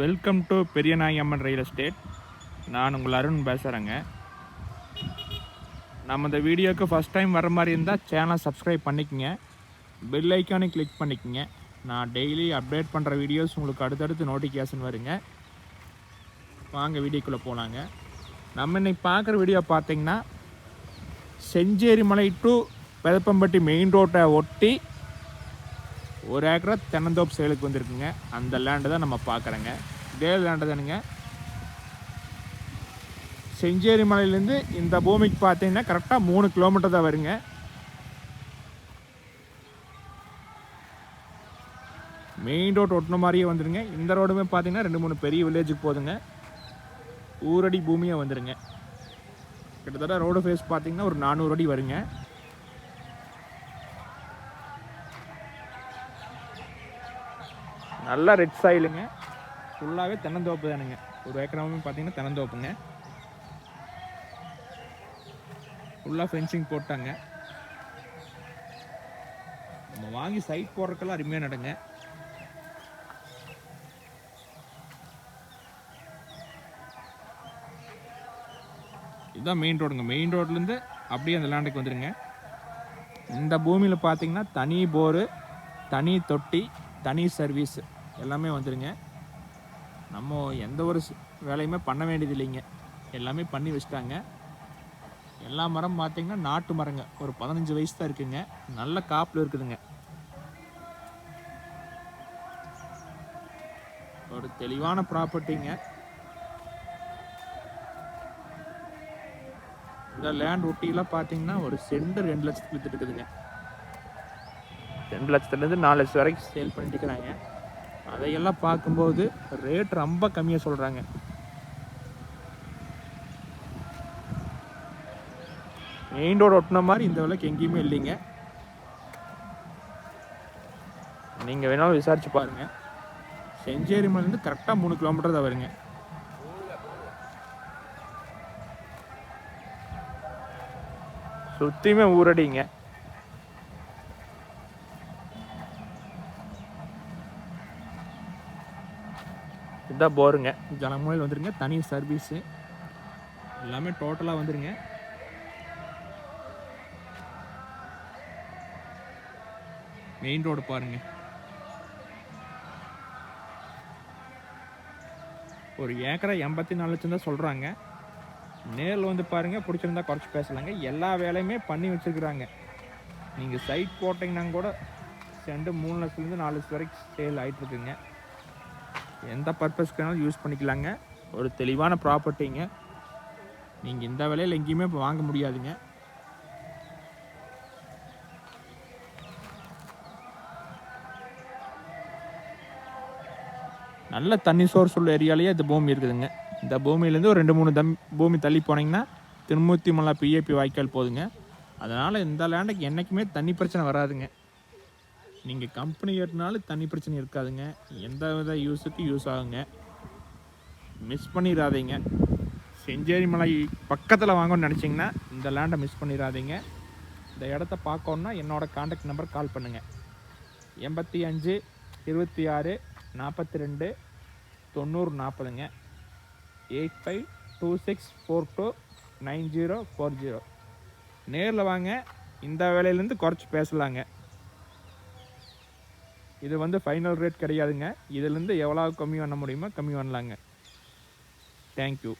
Welcome to Periyanayamman real estate நான் உங்கள் அருண் பேசுகிறேங்க நம்ம இந்த வீடியோக்கு ஃபஸ்ட் டைம் வர மாதிரி இருந்தால் சேனலை சப்ஸ்கிரைப் பண்ணிக்கங்க. பெல் ஐக்கானே கிளிக் பண்ணிக்கோங்க. நான் டெய்லி அப்டேட் பண்ணுற வீடியோஸ் உங்களுக்கு அடுத்தடுத்து நோட்டிஃபிகேஷன் வருங்க. வாங்க வீடியோக்குள்ளே போகலாங்க நம்ம இன்றைக்கி பார்க்குற வீடியோ பார்த்தீங்கன்னா செஞ்சேரி மலை டு பெதப்பம்பட்டி மெயின் ரோட்டை ஒட்டி ஒரு ஏக்கரா தென்னந்தோப்பு சேலுக்கு வந்திருக்குங்க. அந்த லேண்டு தான் நம்ம பார்க்குறோங்க. இதே லேண்டு தானுங்க. செஞ்சேரி மலையிலேருந்து இந்த பூமிக்கு பார்த்தீங்கன்னா கரெக்டாக மூணு கிலோமீட்டர் தான் வருங்க. மெயின் ரோட் ஒட்டின மாதிரியே வந்துடுங்க இந்த ரோடுமே பார்த்தீங்கன்னா ரெண்டு மூணு பெரிய வில்லேஜுக்கு போதுங்க. ஊரடி பூமியாக வந்துடுங்க கிட்டத்தட்ட ரோடு ஃபேஸ் பார்த்தீங்கன்னா ஒரு நானூறு அடி வருங்க. நல்லா ரெட் சாயிலுங்க ஃபுல்லாகவே தென்னந்தோப்பு தானுங்க. ஒரு ஏக்கராவுமே பார்த்தீங்கன்னா தென்னந்தோப்புங்க. ஃபுல்லாக ஃபென்சிங் போட்டாங்க. நம்ம வாங்கி சைட் போடுறதுக்கெல்லாம் அருமையாக நடங்க. இதுதான் மெயின் ரோடுங்க மெயின் ரோட்லேருந்து அப்படியே அந்த லேண்டுக்கு வந்துடுங்க இந்த பூமியில் பார்த்தீங்கன்னா தனி போரு தனி தொட்டி தனி சர்வீஸு எல்லாமே வந்துடுங்க நம்ம எந்த ஒரு வேலையுமே பண்ண வேண்டியது இல்லைங்க எல்லாமே பண்ணி வச்சுட்டாங்க. எல்லா மரம் பார்த்திங்கன்னா நாட்டு மரங்க. ஒரு பதினஞ்சு வயசு தான் இருக்குதுங்க நல்ல காப்பில் இருக்குதுங்க. ஒரு தெளிவான ப்ராப்பர்ட்டிங்க. இந்த லேண்ட் ஒட்டிலாம் பார்த்தீங்கன்னா ஒரு சென்டர் ரெண்டு லட்சத்துக்கு வித்துட்டு இருக்குதுங்க. ரெண்டு லட்சத்துலேருந்து நாலு லட்சம் வரைக்கும் சேல் பண்ணிட்டு இருக்கிறாங்க. அதையெல்லாம் பார்க்கும்போது ரேட் ரொம்ப கம்மியாக சொல்கிறாங்க மெயின் ரோடு ஒட்டின மாதிரி இந்த விலைக்கு எங்கேயுமே இல்லைங்க. நீங்கள் வேணாலும் விசாரிச்சு பாருங்கள் செஞ்சேரி மலைலேருந்து கரெக்டாக மூணு கிலோமீட்டர் தான் வருங்க. சுற்றியுமே ஊரடிங்க. இதுதான் போருங்க. ஜலமுனையில் வந்துருங்க. தனி சர்வீஸு எல்லாமே டோட்டலாக வந்துருங்க. மெயின் ரோடு பாருங்க. ஒரு ஏக்கரை எண்பத்தி நாலு லட்சம் தான் சொல்கிறாங்க நேரில் வந்து பாருங்கள் பிடிச்சிருந்தா குறைச்சி பேசலாங்க. எல்லா வேலையுமே பண்ணி வச்சுருக்குறாங்க. நீங்கள் சைட் போட்டிங்கன்னா கூட செண்டு மூணு லட்சத்துலேருந்து நாலு லட்சம் வரைக்கும் சேல் ஆகிட்டு இருக்குங்க. எந்த பர்பஸ்க்குனாலும் யூஸ் பண்ணிக்கலாங்க. ஒரு தெளிவான ப்ராப்பர்ட்டிங்க. நீங்கள் இந்த விலையில் எங்கேயுமே இப்போ வாங்க முடியாதுங்க. நல்ல தண்ணி சோர்ஸ் உள்ள ஏரியாலேயே இந்த பூமி இருக்குதுங்க. இந்த பூமியிலேருந்து ஒரு ரெண்டு மூணு தம் பூமி தள்ளி போனீங்கன்னா திருமூர்த்தி மலை பிஏபி வாய்க்கால் போதுங்க. அதனால் இந்த லேண்டுக்கு என்றைக்குமே தண்ணி பிரச்சனை வராதுங்க. நீங்கள் கம்பெனி ஏற்றினாலும் தண்ணி பிரச்சனை இருக்காதுங்க. எந்த வித யூஸுக்கு யூஸ் ஆகுங்க. மிஸ் பண்ணிடாதீங்க செஞ்சேரி மலை பக்கத்தில் வாங்கணும்னு நினச்சிங்கன்னா இந்த லேண்டை மிஸ் பண்ணிடாதீங்க இந்த இடத்த பார்க்கணுன்னா என்னோடய காண்டாக்ட் நம்பர் கால் பண்ணுங்கள் எண்பத்தி அஞ்சு இருபத்தி ஆறு நாற்பத்தி ரெண்டு தொண்ணூறு நாற்பதுங்க eight five two six four two nine zero four zero. நேரில் வாங்க. இந்த வேலையிலேருந்து குறைச்சி பேசலாங்க. இது வந்து ஃபைனல் ரேட் கிடையாதுங்க. இதுலேருந்து எவ்வளோ கம்மி பண்ண முடியுமோ கம்மி பண்ணலாங்க. தேங்க்யூ